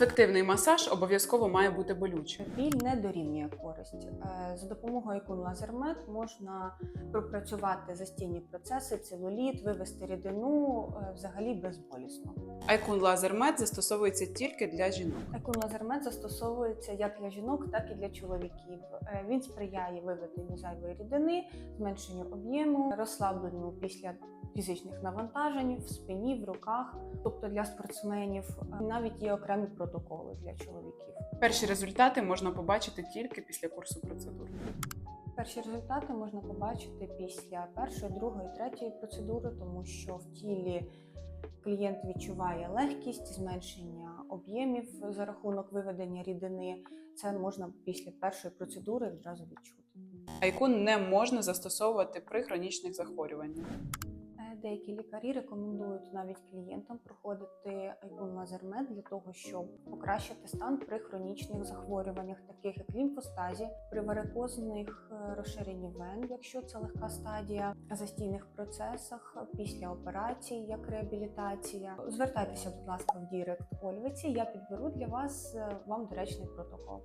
Ефективний масаж обов'язково має бути болючим. Біль не дорівнює користь. Е, За допомогою ікон лазермет можна пропрацювати застійні процеси, целуліт, вивести рідину е, взагалі безболісно. Айкун Лазермед застосовується тільки для жінок. Ікон лазермет застосовується як для жінок, так і для чоловіків. Е, Він сприяє виведенню зайвої рідини, зменшенню об'єму, розслабленню після фізичних навантажень в спині, в руках. Тобто для спортсменів навіть є окремі протоколи для чоловіків. Перші результати можна побачити тільки після курсу процедур. Перші результати можна побачити після першої, другої, третьої процедури, тому що в тілі клієнт відчуває легкість, зменшення об'ємів за рахунок виведення рідини. Це можна після першої процедури відразу відчути. Айкун не можна застосовувати при хронічних захворюваннях. Деякі лікарі рекомендують навіть клієнтам проходити Айкон Лазермед для того, щоб покращити стан при хронічних захворюваннях, таких як лімфостазі, при варикозних е, розширенні вен, якщо це легка стадія, застійних процесах після операції, як реабілітація. Звертайтеся, будь ласка, в Дірект Ольвиці. Я підберу для вас е, вам доречний протокол.